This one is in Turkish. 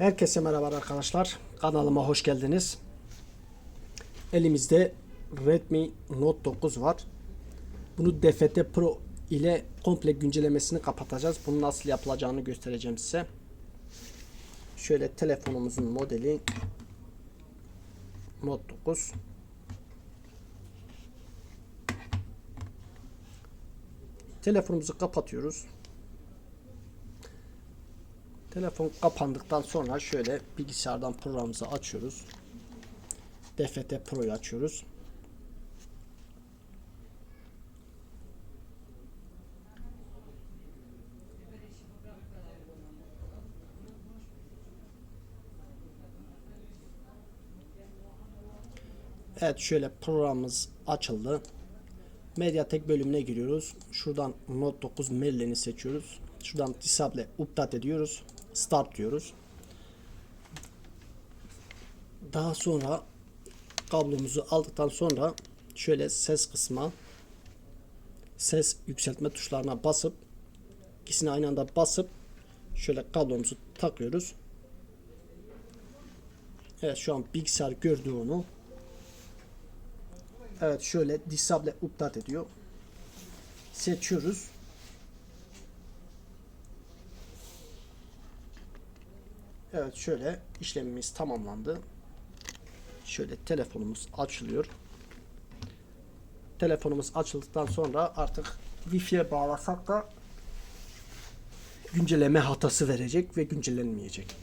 Herkese merhaba arkadaşlar. Kanalıma hoş geldiniz. Elimizde Redmi Note 9 var. Bunu DFT Pro ile komple güncellemesini kapatacağız. Bunu nasıl yapılacağını göstereceğim size. Şöyle telefonumuzun modeli Note 9. Telefonumuzu kapatıyoruz. Telefon kapandıktan sonra şöyle bilgisayardan programımızı açıyoruz. DFT Pro'yu açıyoruz. Evet şöyle programımız açıldı. Mediatek bölümüne giriyoruz. Şuradan Note 9 Merlin'i seçiyoruz. Şuradan Disable Update ediyoruz. Start diyoruz. Daha sonra kablomuzu aldıktan sonra şöyle ses kısmı ses yükseltme tuşlarına basıp ikisini aynı anda basıp şöyle kablomuzu takıyoruz. Evet şu an bilgisayar gördü onu. Evet şöyle disable update ediyor. Seçiyoruz. Evet şöyle işlemimiz tamamlandı. Şöyle telefonumuz açılıyor. Telefonumuz açıldıktan sonra artık Wi-Fi'ye bağlasak da güncelleme hatası verecek ve güncellenmeyecek.